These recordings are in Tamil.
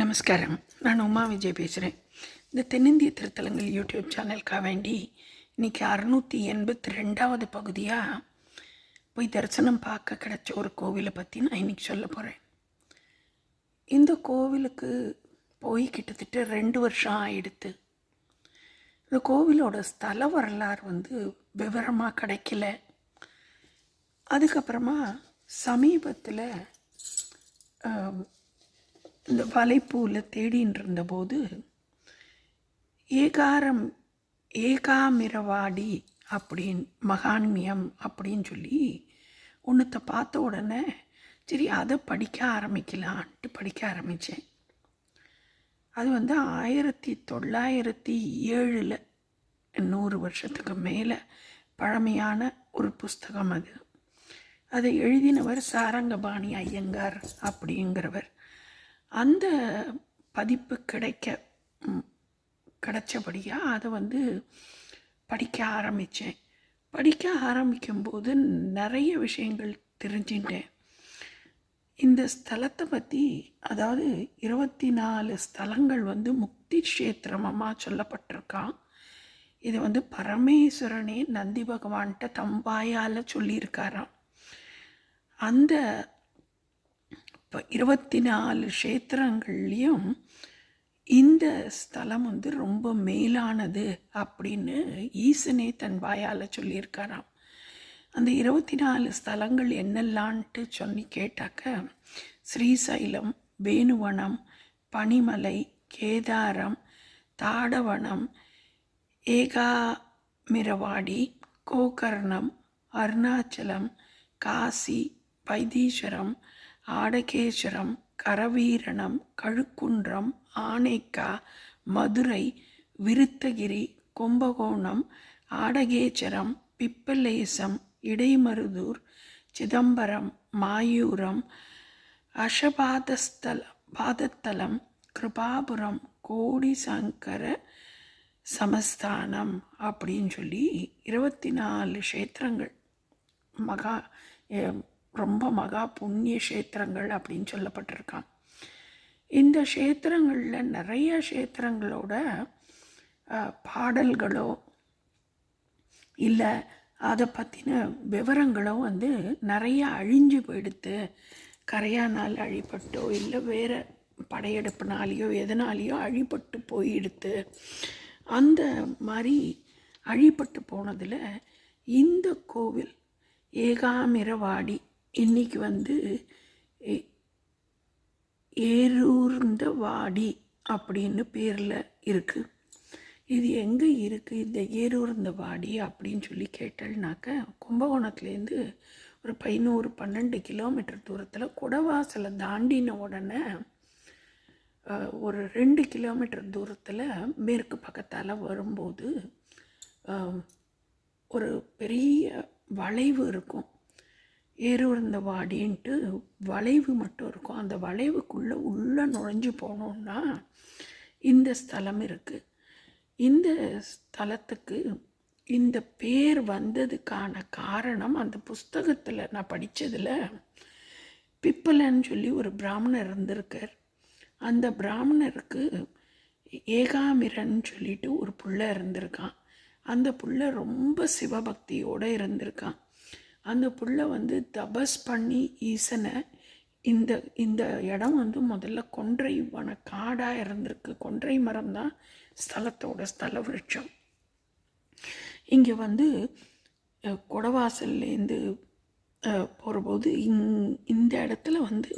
நமஸ்காரம். நான் உமா விஜய் பேசுகிறேன் இந்த தென்னிந்திய திருத்தலங்கள் யூடியூப் சேனலுக்காக வேண்டி இன்றைக்கி அறுநூற்றி எண்பத்தி ரெண்டாவது பகுதியாக போய் தரிசனம் பார்க்க கிடச்ச ஒரு கோவிலை பற்றி நான் இன்றைக்கி சொல்ல போகிறேன் இந்த கோவிலுக்கு போய் கிட்டத்தட்ட ரெண்டு வருஷம் ஆயிடுத்து. இந்த கோவிலோட ஸ்தல வரலாறு வந்து விவரமாக கிடைக்கல. அதுக்கப்புறமா சமீபத்தில் இந்த வலைப்பூவில் தேடின்னு இருந்தபோது ஏகாரம் ஏகாமிரவாடி அப்படின் மகான்மியம் அப்படின்னு சொல்லி ஒன்றத்தை பார்த்த உடனே சரி அதை படிக்க ஆரம்பிக்கலான்ட்டு படிக்க ஆரம்பித்தேன் அது வந்து ஆயிரத்தி தொள்ளாயிரத்தி ஏழில் நூறு வருஷத்துக்கு மேலே பழமையான ஒரு புஸ்தகம் அது. அதை எழுதினவர் சாரங்கபாணி ஐயங்கார் அப்படிங்கிறவர். அந்த பதிப்பு கிடைக்க ம், கிடைச்சபடியாக அதை வந்து படிக்க ஆரம்பித்தேன் படிக்க ஆரம்பிக்கும்போது நிறைய விஷயங்கள் தெரிஞ்சிட்டேன். இந்த ஸ்தலத்தை பற்றி அதாவது இருபத்தி நாலு ஸ்தலங்கள் வந்து முக்தி க்ஷேத்திரமமாக சொல்லப்பட்டிருக்கான் இது வந்து பரமேஸ்வரனே நந்தி பகவான்கிட்ட தம்பாயால் சொல்லியிருக்காராம். அந்த இப்போ இருபத்தி நாலு க்ஷேத்திரங்கள்லேயும் இந்த ஸ்தலம் வந்து ரொம்ப மேலானது அப்படின்னு ஈசனே தன் வாயால் சொல்லியிருக்காராம். அந்த இருபத்தி நாலு ஸ்தலங்கள் என்னெல்லான்ட்டு சொல்லி கேட்டாக்க ஸ்ரீசைலம் வேணுவனம் பனிமலை கேதாரம் தாடவனம் ஏகாமிரவாடி கோகர்ணம் அருணாச்சலம் காசி வைத்தீஸ்வரம் ஆடகேஸ்வரம் கரவீரணம் கழுக்குன்றம் ஆனைக்கா மதுரை விருத்தகிரி கும்பகோணம் ஆடகேச்சரம் பிப்பலேசம் இடைமருதூர் சிதம்பரம் மாயூரம் அஷபாதஸ்தல பாதத்தலம் கிருபாபுரம் கோடி சங்கர சமஸ்தானம் அப்படின்னு சொல்லி இருபத்தி நாலு க்ஷேத்திரங்கள். மகா ரொம்ப மகா புண்ணிய கஷேத்திரங்கள் அப்படின்னு சொல்லப்பட்டிருக்கான் இந்த க்ஷேத்திரங்களில் நிறைய க்ஷேத்திரங்களோட பாடல்களோ இல்லை அதை பற்றின விவரங்களோ வந்து நிறைய அழிஞ்சு போயிடுத்து கரையானால் அழிப்பட்டோ இல்லை வேறு படையெடுப்புனாலேயோ எதனாலேயோ அழிப்பட்டு போயிடுத்து அந்த மாதிரி அழிப்பட்டு போனதில் இந்த கோவில் ஏகாமிரவாடி இன்னைக்கு வந்து ஏரூர்ந்த வாடி அப்படின்னு பேரில் இருக்குது இது எங்கே இருக்குது இந்த ஏரூர்ந்த வாடி அப்படின்னு சொல்லி கேட்டல்னாக்க கும்பகோணத்துலேருந்து ஒரு பதினோரு பன்னெண்டு கிலோமீட்டர் தூரத்தில் குடவாசலை தாண்டின உடனே ஒரு ரெண்டு கிலோமீட்டர் தூரத்தில் மேற்கு பக்கத்தால் வரும்போது ஒரு பெரிய வளைவு இருக்கும். ஏறுந்த வாடின்ட்டு வளைவு மட்டும் இருக்கும். அந்த வளைவுக்குள்ளே உள்ளே நுழைஞ்சு போனோம்னா இந்த ஸ்தலம் இருக்குது இந்த ஸ்தலத்துக்கு இந்த பேர் வந்ததுக்கான காரணம் அந்த புஸ்தகத்தில் நான் படித்ததில் பிப்பலன்னு சொல்லி ஒரு பிராமணர் இருந்திருக்கார். அந்த பிராமணருக்கு ஏகாமிரன் சொல்லிட்டு ஒரு புள்ள இருந்திருக்கான். அந்த புள்ள ரொம்ப சிவபக்தியோடு இருந்திருக்கான். அந்த புள்ள வந்து தபஸ் பண்ணி ஈசனை இந்த இந்த இடம் வந்து முதல்ல கொன்றை வன காடாக இருந்திருக்கு கொன்றை மரம் தான் ஸ்தலத்தோட ஸ்தல விருட்சம். இங்கே வந்து குடவாசல்லேருந்து போகிறபோது இங் இந்த இடத்துல வந்து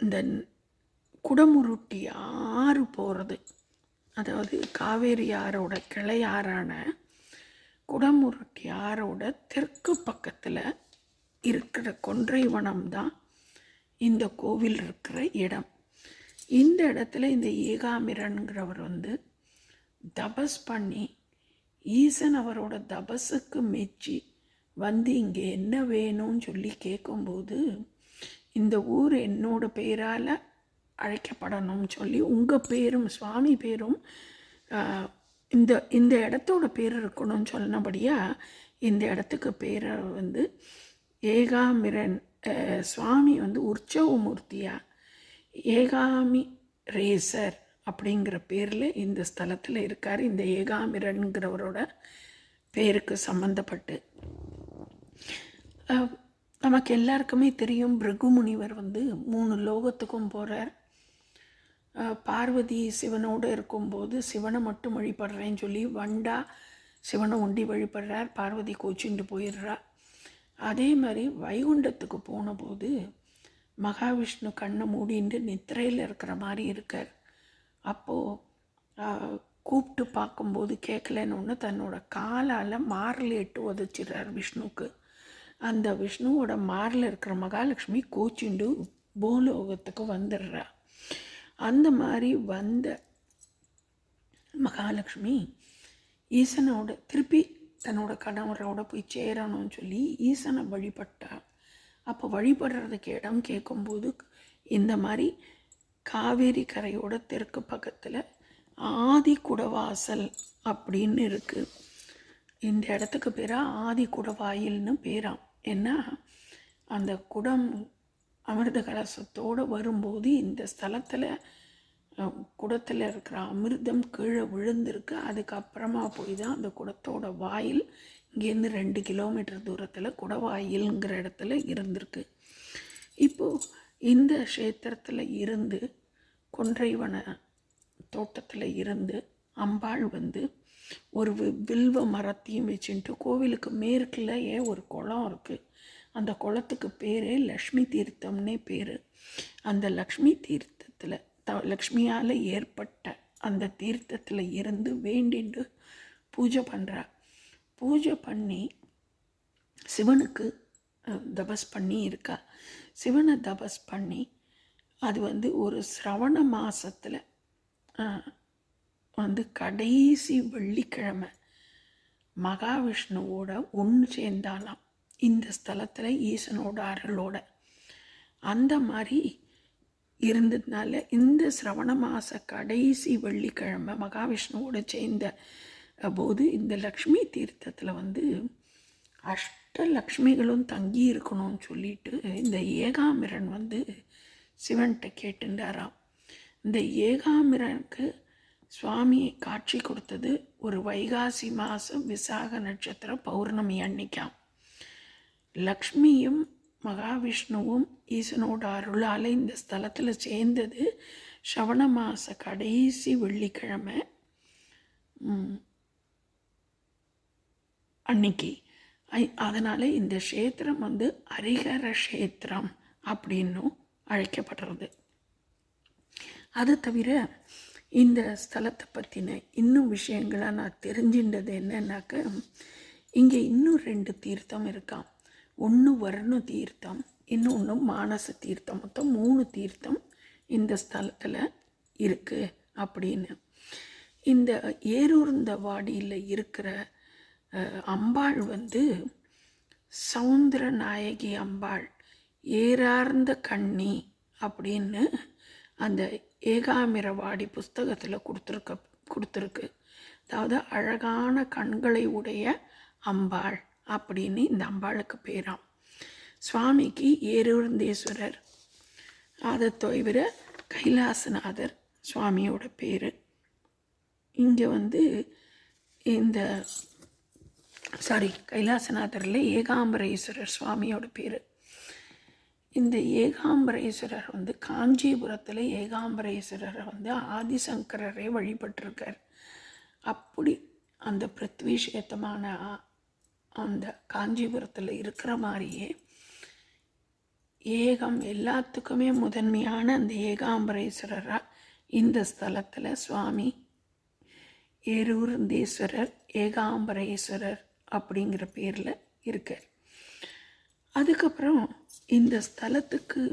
இந்த குடமுருட்டி ஆறு போகிறது அதாவது காவேரி ஆறோட கிளை ஆறான குடமுருட்டி ஆறோட தெற்கு பக்கத்தில் இருக்கிற கொன்றைவனம் தான் இந்த கோவில் இருக்கிற இடம். இந்த இடத்துல இந்த ஏகாமிரன்கிறவர் வந்து தபஸ் பண்ணி ஈசன் அவரோட தபஸுக்கு மெச்சி வந்து இங்கே என்ன வேணும்னு சொல்லி கேட்கும்போது இந்த ஊர் என்னோட பேரால் அழைக்கப்படணும்னு சொல்லி உங்கள் பேரும் சுவாமி பேரும் இந்த இந்த இடத்தோட பேர் இருக்கணும்னு சொன்னபடியாக இந்த இடத்துக்கு பேரை வந்து ஏகாமிரன் சுவாமி வந்து உற்சவ மூர்த்தியாக ஏகாமி ரேசர் அப்படிங்கிற பேரில் இந்த ஸ்தலத்தில் இருக்கார். இந்த ஏகாமிரன்கிறவரோட பேருக்கு சம்மந்தப்பட்டு நமக்கு எல்லாருக்குமே தெரியும் பிருகு முனிவர் வந்து மூணு லோகத்துக்கும் போகிறார் பார்வதி சிவனோடு இருக்கும்போது சிவனை மட்டும் வழிபடுறேன்னு சொல்லி வண்டா சிவனை ஒண்டி வழிபடுறார். பார்வதி கோச்சிண்டு போயிடுறா. அதே மாதிரி வைகுண்டத்துக்கு போனபோது மகாவிஷ்ணு கண்ணை மூடிண்டு நித்திரையில் இருக்கிற மாதிரி இருக்கார். அப்போது கூப்பிட்டு பார்க்கும்போது கேட்கலன்னு ஒன்று தன்னோட காலால் மாரில் எட்டு உதச்சிடுறார் விஷ்ணுவுக்கு. அந்த விஷ்ணுவோட மாரில் இருக்கிற மகாலட்சுமி கோச்சிண்டு பூலோகத்துக்கு வந்துடுறா. அந்த மாதிரி வந்த மகாலட்சுமி ஈசனோட திருப்பி தன்னோட கணவரோட போய் சேரணும்னு சொல்லி ஈசனை வழிபட்டா. அப்போ வழிபடுறதுக்கு இடம் கேட்கும்போது இந்த மாதிரி காவேரி கரையோட தெற்கு பக்கத்தில் ஆதி குடவாசல் அப்படின்னு இருக்குது இந்த இடத்துக்கு பேராக ஆதி குடவாயில்னு பேராம். ஏன்னா அந்த குடம் அமிர்த கலசத்தோடு வரும்போது இந்த ஸ்தலத்தில் குடத்தில் இருக்கிற அமிர்தம் கீழே விழுந்திருக்கு. அதுக்கப்புறமா போய் தான் அந்த குடத்தோட வாயில் இங்கேருந்து ரெண்டு கிலோமீட்டர் தூரத்தில் குடவாயில்ங்கிற இடத்துல இருந்திருக்கு. இப்போது இந்த க்ஷேத்திரத்தில் இருந்து கொன்றைவன தோட்டத்தில் இருந்து அம்பாள் வந்து ஒரு வில்வ மரத்தையும் வச்சுட்டு கோவிலுக்கு மேற்குலயே ஒரு குளம் இருக்குது அந்த குளத்துக்கு பேரே லக்ஷ்மி தீர்த்தம்னே பேர். அந்த லக்ஷ்மி தீர்த்தத்தில் த லக்ஷ்மியால் ஏற்பட்ட அந்த தீர்த்தத்தில் இருந்து வேண்டிண்டு பூஜை பண்ணுறா பூஜை பண்ணி சிவனுக்கு தபஸ் பண்ணி இருக்கா. சிவனை தபஸ் பண்ணி அது வந்து ஒரு சிரவண மாதத்தில் வந்து கடைசி வெள்ளிக்கிழமை மகாவிஷ்ணுவோட ஒன்று சேர்ந்தாலாம் இந்த ஸ்தலத்தில் ஈசனோட அருளோட. அந்த மாதிரி இருந்ததுனால இந்த சிரவண மாத கடைசி வெள்ளிக்கிழமை மகாவிஷ்ணுவோட சேர்ந்த போது இந்த லக்ஷ்மி தீர்த்தத்தில் வந்து அஷ்டலக்ஷ்மிகளும் தங்கி இருக்கணும்னு சொல்லிட்டு இந்த ஏகாமிரன் வந்து சிவன்கிட்ட கேட்டுண்டாராம் இந்த ஏகாமிரனுக்கு சுவாமி காட்சி கொடுத்தது ஒரு வைகாசி மாதம் விசாக நட்சத்திரம் பௌர்ணமி அன்னைக்காம். லக்ஷ்மியும் மகாவிஷ்ணுவும் ஈசனோட அருளால் இந்த ஸ்தலத்தில் சேர்ந்தது ஸ்ரவண மாத கடைசி வெள்ளிக்கிழமை அன்னைக்கு. அதனால் இந்த க்ஷேத்திரம் வந்து ஹரிஹர க்ஷேத்திரம் அப்படின்னும் அழைக்கப்படுறது. அது தவிர இந்த ஸ்தலத்தை பற்றின இன்னும் விஷயங்களை நான் தெரிஞ்சின்றது என்னன்னாக்க இங்கே இன்னும் ரெண்டு தீர்த்தம் இருக்காம். ஒன்று வருண தீர்த்தம் இன்னொன்று மானச தீர்த்தம். மொத்தம் மூணு தீர்த்தம் இந்த ஸ்தலத்தில் இருக்குது அப்படின்னு. இந்த ஏரூர்ந்த வாடியில் இருக்கிற அம்பாள் வந்து சவுந்தர நாயகி அம்பாள் ஏறார்ந்த கண்ணி அப்படின்னு அந்த ஏகாமிரவாடி புஸ்தகத்தில் கொடுத்துருக்க கொடுத்துருக்கு. அதாவது அழகான கண்களை உடைய அம்பாள். அப்படின்னு இந்த அம்பாளுக்கு பேராம். சுவாமிக்கு ஏரூர்ந்தேஸ்வரர் அதை தவிர கைலாசநாதர் சுவாமியோட பேர். இங்கே வந்து இந்த சாரி கைலாசநாதரில் ஏகாம்பரேஸ்வரர் சுவாமியோட பேர். இந்த ஏகாம்பரேஸ்வரர் வந்து காஞ்சிபுரத்தில் ஏகாம்பரேஸ்வரரை வந்து ஆதிசங்கரரே வழிபட்டிருக்கார். அப்படி அந்த பிருத்வி சேத்தமான அந்த காஞ்சிபுரத்தில் இருக்கிற மாதிரியே ஏகம் எல்லாத்துக்குமே முதன்மையான அந்த ஏகாம்பரேஸ்வரராக இந்த ஸ்தலத்தில் சுவாமி ஏரூர்ந்தேஸ்வரர் ஏகாம்பரேஸ்வரர் அப்படிங்கிற பேரில் இருக்கார் அதுக்கப்புறம் இந்த ஸ்தலத்துக்கு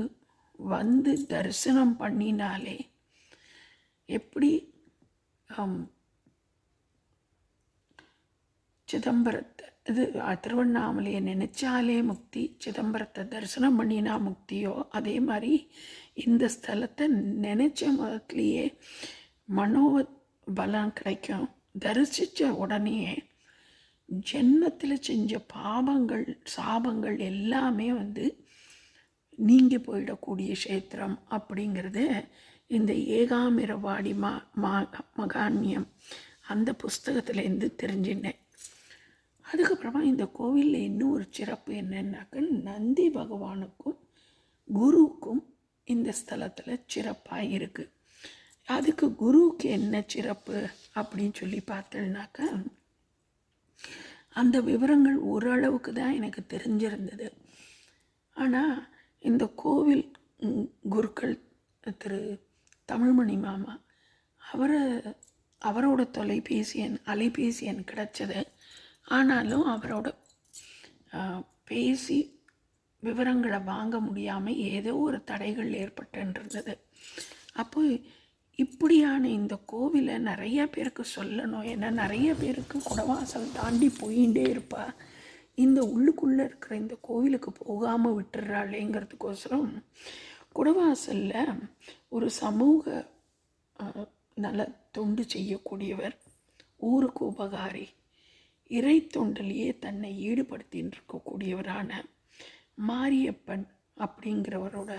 வந்து தரிசனம் பண்ணினாலே எப்படி சிதம்பரத் இது திருவண்ணாமலையை நினைச்சாலே முக்தி சிதம்பரத்தை தரிசனம் பண்ணினா முக்தியோ? அதே மாதிரி இந்த ஸ்தலத்தை நினச்ச முதத்துலேயே மனோ பலம் கிடைக்கும். தரிசித்த உடனே ஜென்மத்தில் செஞ்ச பாவங்கள் சாபங்கள் எல்லாமே வந்து நீங்கி போயிடக்கூடிய க்ஷேத்திரம் அப்படிங்கிறது இந்த ஏகாமிரவாடி மா மா மகான்யம் அந்த புஸ்தகத்துலேருந்து தெரிஞ்சினேன் அதுக்கப்புறமா இந்த கோவிலில் இன்னும் ஒரு சிறப்பு என்னன்னாக்க நந்தி பகவானுக்கும் குருவுக்கும் இந்த ஸ்தலத்தில் சிறப்பாக இருக்குது அதுக்கு குருவுக்கு என்ன சிறப்பு அப்படின்னு சொல்லி பார்த்தோம்னாக்க அந்த விவரங்கள் ஓரளவுக்கு தான் எனக்கு தெரிஞ்சிருந்தது. ஆனால் இந்த கோவில் குருக்கள் திரு தமிழ்மணி மாமா அவரை அவரோட தொலைபேசி எண் அலைபேசி எண் கிடச்சது. ஆனாலும் அவரோட பேசி விவரங்களை வாங்க முடியாமல் ஏதோ ஒரு தடைகள் ஏற்பட்டுருந்தது. அப்போ இப்படியான இந்த கோவிலை நிறைய பேருக்கு சொல்லணும். ஏன்னா நிறைய பேருக்கு குடவாசல் தாண்டி போயிட்டே இருப்பா. இந்த உள்ளுக்குள்ளே இருக்கிற இந்த கோவிலுக்கு போகாமல் விட்டுறாளேங்கிறதுக்கோசரம் குடவாசலில் ஒரு சமூக நல தொண்டு செய்யக்கூடியவர் ஊருக்கு உபகாரி. இறை தொண்டிலேயே தன்னை ஈடுபடுத்தின்னு இருக்கக்கூடியவரான மாரியப்பன் அப்படிங்கிறவரோட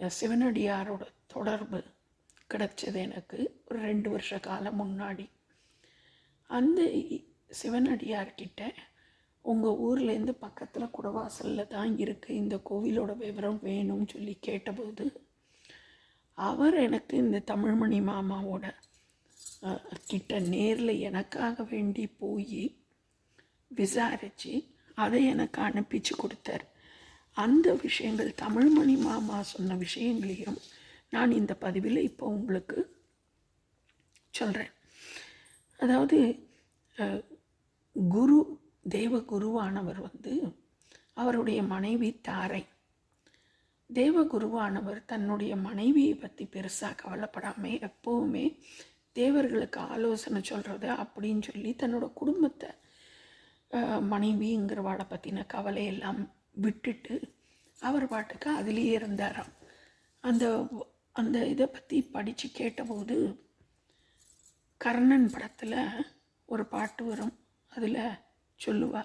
சிவனடியாரோட தொடர்பு கிடைச்சது எனக்கு ஒரு ரெண்டு வருஷ காலம் முன்னாடி. அந்த சிவனடியார்கிட்ட உங்கள் ஊர்லேருந்து பக்கத்தில் குடவாசலில் தான் இருக்குது இந்த கோவிலோட விவரம் வேணும்னு சொல்லி கேட்டபோது அவர் எனக்கு இந்த தமிழ்மணி மாமாவோட கிட்ட நேரில் எனக்காக வேண்டி போய் விசாரித்து அதை எனக்கு அனுப்பிச்சு கொடுத்தார். அந்த விஷயங்கள் தமிழ்மணி மாமா சொன்ன விஷயங்களையும் நான் இந்த பதிவில் இப்போ உங்களுக்கு சொல்கிறேன் அதாவது குரு தேவ குருவானவர் வந்து அவருடைய மனைவி தாரை. தேவ குருவானவர் தன்னுடைய மனைவியை பற்றி பெருசாக கவலைப்படாமல் எப்போவுமே தேவர்களுக்கு ஆலோசனை சொல்கிறது அப்படின்னு சொல்லி தன்னோட குடும்பத்தை மனைவிங்கிறவாடை பற்றின கவலையெல்லாம் விட்டுட்டு அவர் பாட்டுக்கு அதுலேயே இருந்தாராம். அந்த அந்த இதை பற்றி படித்து கேட்டபோது கர்ணன் படத்தில் ஒரு பாட்டு வரும். அதில் சொல்லுவா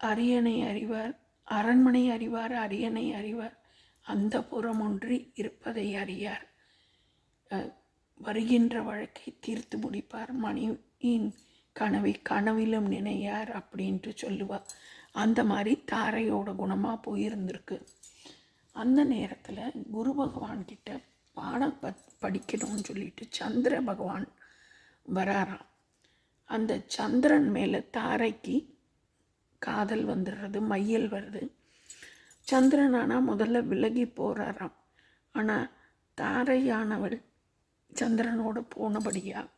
அரியணை அறிவார் அரண்மனை அறிவார் அரியணை அறிவார் அந்த புறம் ஒன்றி இருப்பதை அறியார். வருகின்ற வழக்கை தீர்த்து முடிப்பார். மணியின் கனவை கனவிலும் நினையார் அப்படின்ட்டு சொல்லுவாள் அந்த மாதிரி தாரையோட குணமாக போயிருந்திருக்கு. அந்த நேரத்தில் குரு பகவான் கிட்ட பாடம் ப படிக்கணும்னு சொல்லிட்டு சந்திர பகவான் வராராம். அந்த சந்திரன் மேலே தாரைக்கு காதல் வந்துடுறது மையல் வருது. சந்திரன் ஆனால் முதல்ல விலகி போகிறாராம் ஆனால் தாரையானவள் சந்திரனோடு போனபடியாக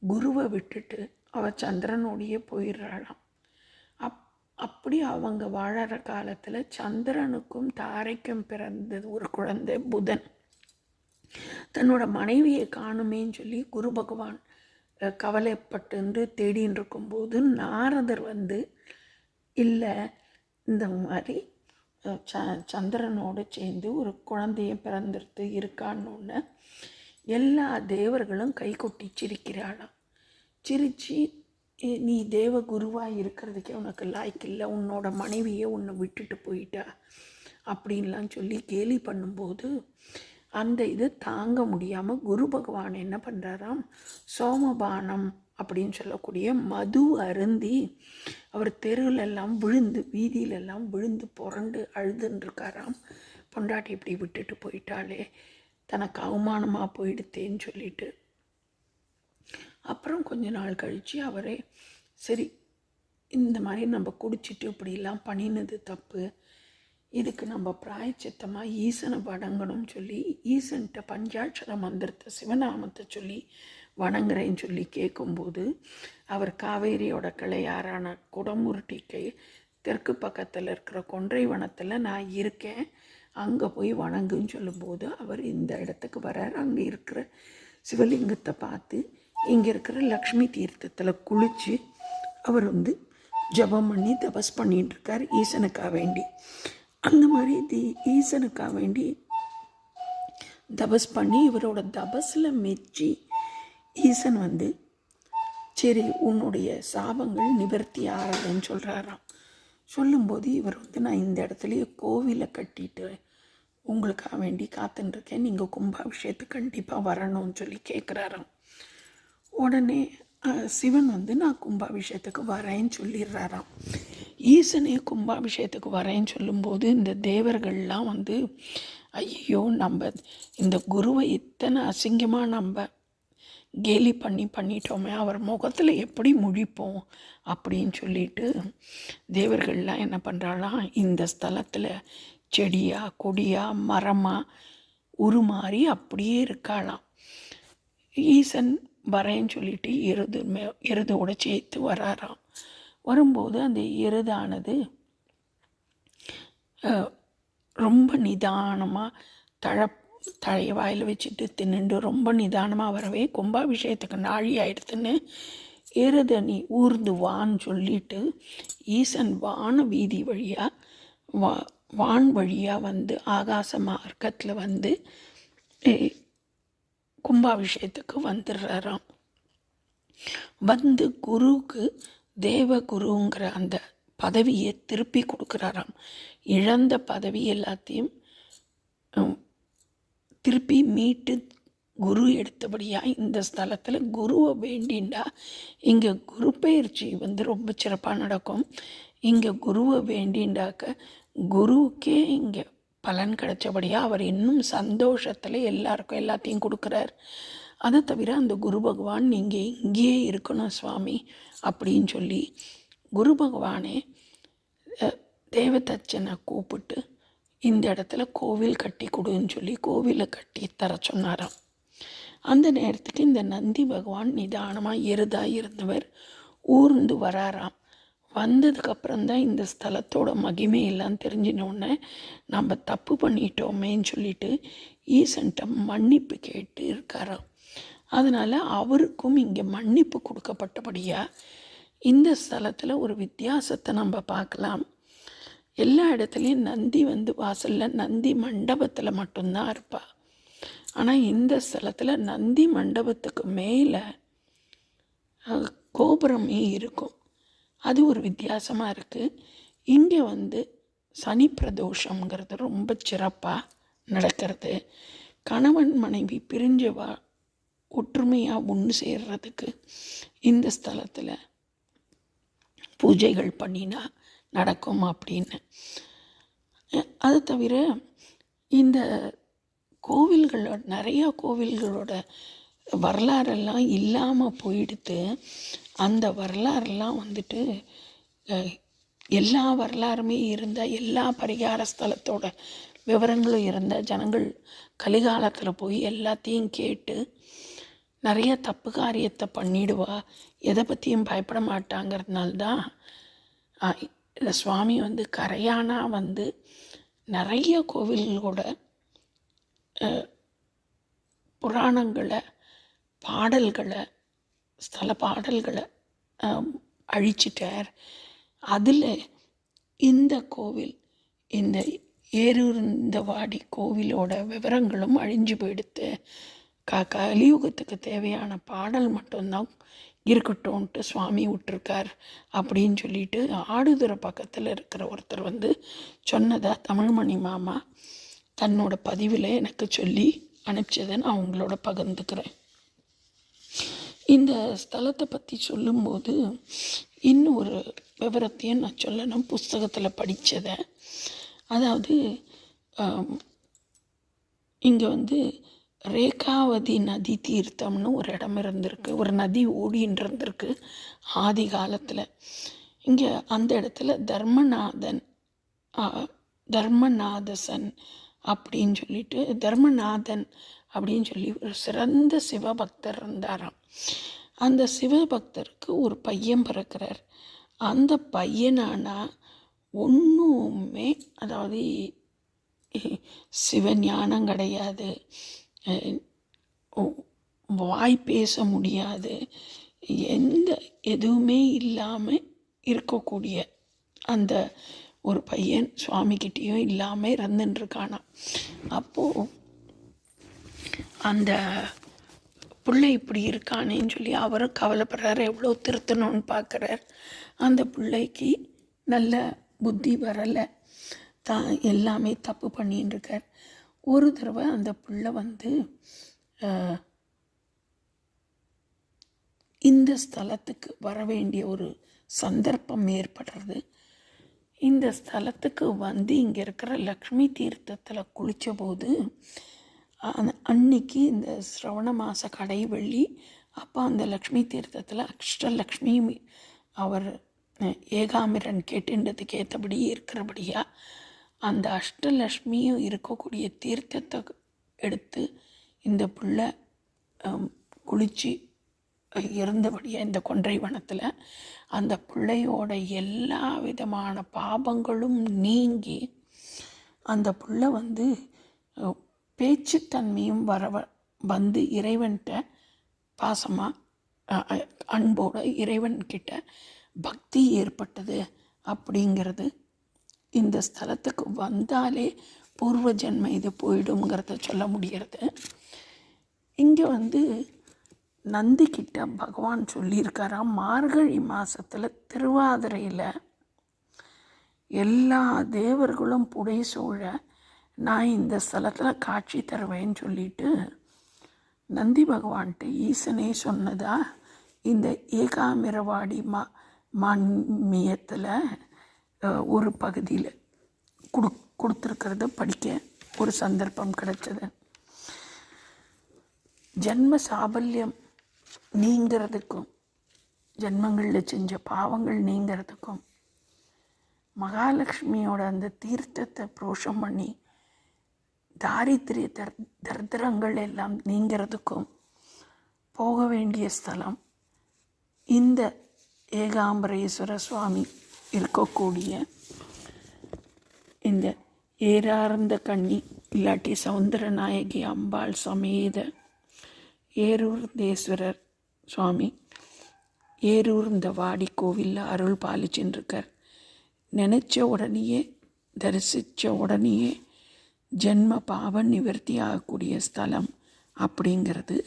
குருவை விட்டுட்டு அவள் சந்திரனோடையே போயிடுறாளாம். அப் அப்படி அவங்க வாழற காலத்தில் சந்திரனுக்கும் தாரைக்கும் பிறந்தது ஒரு குழந்தை புதன். தன்னோட மனைவியை காணுமேன்னு சொல்லி குரு பகவான் கவலைப்பட்டு தேடின்னு இருக்கும்போது நாரதர் வந்து இல்லை இந்த மாதிரி ச சந்திரனோடு சேர்ந்து ஒரு குழந்தைய பிறந்திருத்து இருக்கான்னு எல்லா தேவர்களும் கை கொட்டி சிரிக்கிறாளாம் சிரித்து நீ தேவ குருவாக இருக்கிறதுக்கே உனக்கு லாய்க்கு இல்லை. உன்னோட மனைவியே உன்னை விட்டுட்டு போயிட்டா? அப்படின்லாம் சொல்லி கேலி பண்ணும்போது அந்த இது தாங்க முடியாமல் குரு பகவான் என்ன பண்ணுறாராம் சோமபானம் அப்படின்னு சொல்லக்கூடிய மது அருந்தி அவர் தெருவிலெல்லாம் விழுந்து வீதியிலெல்லாம் விழுந்து புரண்டு அழுதுன்னு இருக்காராம் பொண்டாட்டி இப்படி விட்டுட்டு போயிட்டாலே தனக்கு அவமானமாக போயிடுத்தேன்னு சொல்லிட்டு. அப்புறம் கொஞ்ச நாள் கழித்து அவரே சரி இந்த மாதிரி நம்ம குடிச்சிட்டு இப்படிலாம் பண்ணினது தப்பு. இதுக்கு நம்ம பிராயச்சித்தமாக ஈசனை வணங்கணும்னு சொல்லி ஈசன்கிட்ட பஞ்சாட்சர மந்திரத்தை சிவநாமத்தை சொல்லி வணங்குறேன்னு சொல்லி கேட்கும்போது அவர் காவேரியோட கிளையாரான குடமுருட்டிக்கு தெற்கு பக்கத்தில் இருக்கிற கொன்றை வனத்தில் நான் இருக்கேன். அங்கே போய் வணங்குன்னு சொல்லும்போது அவர் இந்த இடத்துக்கு வரார் அங்கே இருக்கிற சிவலிங்கத்தை பார்த்து இங்கே இருக்கிற லக்ஷ்மி தீர்த்தத்தில் குளித்து அவர் வந்து ஜெபம் பண்ணி தபஸ் பண்ணிட்டு இருக்கார் ஈசனுக்காக வேண்டி. அந்த மாதிரி தி ஈசனுக்காக வேண்டி தபஸ் பண்ணி இவரோட தபஸில் மெச்சி ஈசன் வந்து சரி உன்னுடைய சாபங்கள் நிவர்த்தி ஆறதுன்னு சொல்கிறாராம் சொல்லும்போது இவர் வந்து நான் இந்த இடத்துலையே கோவிலை கட்டிட்டு உங்களுக்காக வேண்டி காத்துட்டுருக்கேன் நீங்கள் கும்பாபிஷேகத்துக்கு கண்டிப்பாக வரணும்னு சொல்லி கேட்குறாராம் உடனே சிவன் வந்து நான் கும்பாபிஷேகத்துக்கு வரேன்னு சொல்லிடுறாராம். ஈசனே கும்பாபிஷேகத்துக்கு வரேன்னு சொல்லும்போது இந்த தேவர்கள்லாம் வந்து ஐயோ நம்ம இந்த குருவை இத்தனை அசிங்கமாக நம்ம கேலி பண்ணி பண்ணிட்டோமே அவர் முகத்தில் எப்படி முழிப்போம் அப்படின்னு சொல்லிட்டு தேவர்கள்லாம் என்ன பண்ணுறாலாம் இந்த ஸ்தலத்தில் செடியாக கொடியாக மரமாக உருமாறி அப்படியே இருக்காளாம். ஈசன் வரேன்னு சொல்லிட்டு எருது மே எருதோட சேர்த்து வராராம். வரும்போது அந்த எருதானது ரொம்ப நிதானமாக தழ தழையை வாயில் வச்சுட்டு தின்னுண்டு ரொம்ப நிதானமாக வரவே கும்பாபிஷேகத்துக்கு நாழி ஆயிடுத்துன்னு எருத ஊர்ந்து வான்னு சொல்லிட்டு ஈசன் வான வீதி வழியாக வா வான் வழியாக வந்து ஆகாச மார்க்கத்தில் வந்து கும்பாபிஷேகத்துக்கு வந்துடுறாராம் வந்து குருவுக்கு தேவகுருங்கிற அந்த பதவியை திருப்பி கொடுக்குறாராம். இழந்த பதவி எல்லாத்தையும் திருப்பி மீட்டு குரு எடுத்தபடியாக இந்த ஸ்தலத்தில் குருவை வேண்டிண்டா. இங்கே குரு பயிற்சி வந்து ரொம்ப சிறப்பாக நடக்கும். இங்கே குருவை வேண்டிண்டாக்க குருவுக்கே இங்கே பலன் கிடைச்சபடியாக அவர் இன்னும் சந்தோஷத்தில் எல்லாருக்கும் எல்லாத்தையும் கொடுக்குறார். அதை தவிர அந்த குரு பகவான் நீங்கள் இங்கேயே இருக்கணும் சுவாமி அப்படின்னு சொல்லி குரு பகவானே தேவதச்சனை கூப்பிட்டு இந்த இடத்துல கோவில் கட்டி கொடுன்னு சொல்லி கோவிலை கட்டி தர சொன்னாராம். அந்த நேரத்துக்கு இந்த நந்தி பகவான் நிதானமாக எருதாக இருந்தவர் ஊர்ந்து வராராம். வந்ததுக்கப்புறம் தான் இந்த ஸ்தலத்தோட மகிமையெல்லாம் தெரிஞ்சினோடனே நம்ம தப்பு பண்ணிட்டோமேன்னு சொல்லிட்டு ஈசன்ட்ட மன்னிப்பு கேட்டு இருக்காராம். அதனால் அவருக்கும் இங்கே மன்னிப்பு கொடுக்கப்பட்டபடியாக இந்த ஸ்தலத்தில் ஒரு வித்தியாசத்தை நம்ம பார்க்கலாம். எல்லா இடத்துலையும் நந்தி வந்து வாசலில் நந்தி மண்டபத்தில் மட்டும்தான் இருப்பாள் ஆனால் இந்த ஸ்தலத்தில் நந்தி மண்டபத்துக்கு மேலே கோபுரமே இருக்கும். அது ஒரு வித்தியாசமாக இருக்குது இங்கே வந்து சனி பிரதோஷங்கிறது ரொம்ப சிறப்பாக நடக்கிறது. கணவன் மனைவி பிரிஞ்சு வா ஒற்றுமையாக ஒன்று சேர்றதுக்கு இந்த ஸ்தலத்தில் பூஜைகள் பண்ணினா நடக்கும் அப்படின்னு. அது தவிர இந்த கோவில்களோட நிறையா கோவில்களோட வரலாறெல்லாம் இல்லாமல் போயிடுத்து அந்த வரலாறெல்லாம் வந்துட்டு எல்லா வரலாறுமே இருந்த எல்லா பரிகார ஸ்தலத்தோட விவரங்களும் இருந்த ஜனங்கள் கலிகாலத்தில் போய் எல்லாத்தையும் கேட்டு நிறைய தப்பு காரியத்தை பண்ணிடுவா எதை பற்றியும் பயப்பட மாட்டாங்கிறதுனால தான் இந்த சுவாமி வந்து கரையானா வந்து நிறைய கோவில்களோட புராணங்களை பாடல்களை ஸ்தல பாடல்களை அழிச்சிட்டார். அதில் இந்த கோவில் இந்த ஏறுந்தவாடி கோவிலோட விவரங்களும் அழிஞ்சு போயிடுத்து. க கலியுகத்துக்கு தேவையான பாடல் மட்டும்தான் இருக்கட்டும்ன்ட்டு சுவாமி விட்டுருக்கார் அப்படின்னு சொல்லிட்டு ஆடுதுறை பக்கத்தில் இருக்கிற ஒருத்தர் வந்து சொன்னதை தமிழ்மணி மாமா தன்னோட பதிவில் எனக்கு சொல்லி அனுப்பிச்சதை நான் உங்களோட பகிர்ந்துக்கிறேன். இந்த ஸ்தலத்தை பற்றி சொல்லும்போது இன்னும் ஒரு விவரத்தையும் நான் சொல்லணும். புஸ்தகத்தில் படித்ததை அதாவது இங்கே வந்து ரேகாவதி நதி தீர்த்தம்னு ஒரு இடம் இருந்திருக்கு. ஒரு நதி ஓடின்னு இருந்திருக்கு ஆதி காலத்தில். இங்கே அந்த இடத்துல தர்மநாதன் தர்மநாதசன் அப்படின்னு சொல்லிட்டு தர்மநாதன் அப்படின்னு சொல்லி ஒரு சிறந்த சிவபக்தர் இருந்தாராம். அந்த சிவபக்தருக்கு ஒரு பையன் பிறக்கிறார். அந்த பையனானா ஒன்றுமே அதாவது சிவ ஞானம் கிடையாது. வாய் பேச முடியாது. எந்த எதுவுமே இல்லாமல் இருக்கக்கூடிய அந்த ஒரு பையன் சுவாமிக்கிட்டேயும் இல்லாமல் இறந்துட்டுருக்கானா அப்போது அந்த பிள்ளை இப்படி இருக்கானேன்னு சொல்லி அவரும் கவலைப்படுறாரு. எவ்வளோ திருத்தணும்னு பார்க்குறார். அந்த பிள்ளைக்கு நல்ல புத்தி வரலை. தான் எல்லாமே தப்பு பண்ணின்னு இருக்கார் ஒரு தடவை அந்த புள்ள வந்து இந்த ஸ்தலத்துக்கு வர வேண்டிய ஒரு சந்தர்ப்பம் ஏற்படுறது. இந்த ஸ்தலத்துக்கு வந்து இங்கே இருக்கிற லக்ஷ்மி தீர்த்தத்தில் குளித்த போது அன்னைக்கு இந்த சிரவண மாத கடை வெள்ளி அப்போ அந்த லக்ஷ்மி தீர்த்தத்தில் அஷ்டலக்ஷ்மி அவர் ஏகாமிரன் கேட்டுன்றதுக்கு ஏற்றபடி இருக்கிறபடியாக அந்த அஷ்டலக்ஷ்மியும் இருக்கக்கூடிய தீர்த்தத்தை எடுத்து இந்த பிள்ளை குளித்து இருந்தபடியாக இந்த கொன்றை வனத்தில் அந்த பிள்ளையோட எல்லா விதமான பாபங்களும் நீங்கி அந்த புள்ள வந்து பேச்சுத்தன்மையும் வர வ- வந்து இறைவன்கிட்ட பாசமாக அன்போட இறைவன்கிட்ட பக்தி ஏற்பட்டது அப்படிங்கிறது இந்த ஸ்தலத்துக்கு வந்தாலே பூர்வ ஜென்ம இது போயிடுங்கிறத சொல்ல முடியறது. இங்கே வந்து நந்திக்கிட்ட பகவான் சொல்லியிருக்காராம் மார்கழி மாதத்தில் திருவாதிரையில் எல்லா தேவர்களும் புடை சூழ நான் இந்த ஸ்தலத்தில் காட்சி தருவேன்னு சொல்லிட்டு நந்தி பகவான்கிட்ட ஈசனே சொன்னதா இந்த ஏகாமிரவாடி மா மான்மியத்தில் ஒரு பகுதியில் கொடு கொடுத்துருக்கிறத படிக்க ஒரு சந்தர்ப்பம் கிடைச்சது. ஜென்ம சாபல்யம் நீங்கிறதுக்கும் ஜென்மங்களில் செஞ்ச பாவங்கள் நீங்கிறதுக்கும் மகாலட்சுமியோட அந்த தீர்த்தத்தை புரோஷம் பண்ணி தாரித்திரிய தர் தரித்திரங்கள் எல்லாம் நீங்கிறதுக்கும் போக வேண்டிய ஸ்தலம் இந்த ஏகாம்பரேஸ்வர சுவாமி. இருக்கக்கூடிய இந்த ஏரார்ந்த கண்ணி இல்லாட்டி சவுந்தரநாயகி அம்பாள் சமேத ஏரூர்ந்தேஸ்வரர் சுவாமி ஏரூர் இந்த வாடி கோவிலில் அருள் பாலிச்சுருக்கார் நினச்ச உடனேயே தரிசித்த உடனேயே ஜென்ம பாவம் நிவர்த்தி ஆகக்கூடிய ஸ்தலம் அப்படிங்கிறது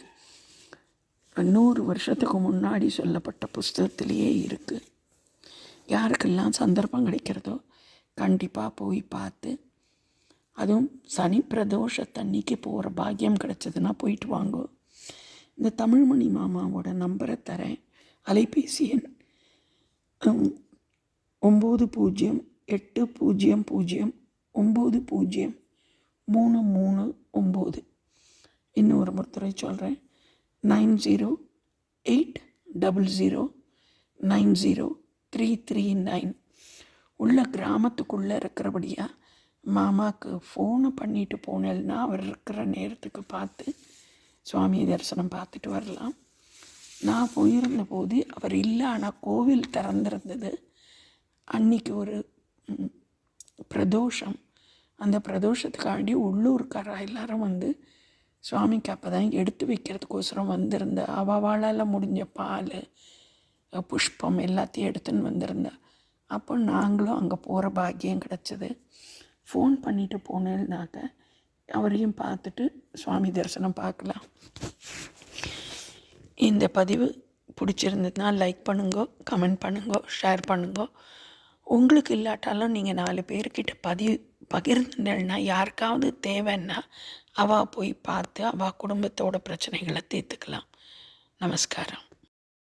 நூறு வருஷத்துக்கு முன்னாடி சொல்லப்பட்ட புஸ்தகத்திலேயே இருக்குது யாருக்கெல்லாம் சந்தர்ப்பம் கிடைக்கிறதோ கண்டிப்பாக போய் பார்த்து அதுவும் சனி பிரதோஷத்தன்னைக்கு போகிற பாக்கியம் கிடச்சதுன்னா போயிட்டு வாங்கோ. இந்த தமிழ்மணி மாமாவோட நம்பரை தரேன். அலைபேசி எண் ஒம்பது பூஜ்ஜியம் எட்டு பூஜ்ஜியம் பூஜ்ஜியம் ஒம்பது பூஜ்ஜியம் மூணு மூணு ஒம்பது. இன்னொரு முறை சொல்கிறேன் nine zero eight double zero nine zero three three nine உள்ள கிராமத்துக்குள்ளே இருக்கிறபடியா மாமாவுக்கு ஃபோனு பண்ணிட்டு போனேன்னா அவர் இருக்கிற நேரத்துக்கு பார்த்து சுவாமி தரிசனம் பார்த்துட்டு வரலாம். நான் போயிருந்த போது அவர் இல்லை. ஆனால் கோவில் திறந்திருந்தது. அன்னைக்கு ஒரு பிரதோஷம். அந்த பிரதோஷத்துக்காண்டி உள்ளூர்காரா எல்லாரும் வந்து சுவாமிக்கு அப்போ தான் எடுத்து வைக்கிறதுக்கோசரம் வந்திருந்த. அவளால் முடிஞ்ச பால் புஷ்பம் எல்லாத்தையும் எடுத்துன்னு வந்திருந்தேன். அப்போ நாங்களும் அங்கே போகிற பாக்கியம் கிடச்சிது. ஃபோன் பண்ணிட்டு போனேன்னாக்க அவரையும் பார்த்துட்டு சுவாமி தரிசனம் பார்க்கலாம். இந்த பதிவு பிடிச்சிருந்ததுன்னா லைக் பண்ணுங்கோ கமெண்ட் பண்ணுங்கோ ஷேர் பண்ணுங்க. உங்களுக்கு இல்லாட்டாலும் நீங்கள் நாலு பேர்கிட்ட பதிவு பகிர்ந்தேன்னா யாருக்காவது தேவைன்னா அவள் போய் பார்த்து அவள் குடும்பத்தோட பிரச்சனைகளை தீர்த்துக்கலாம். நமஸ்காரம்.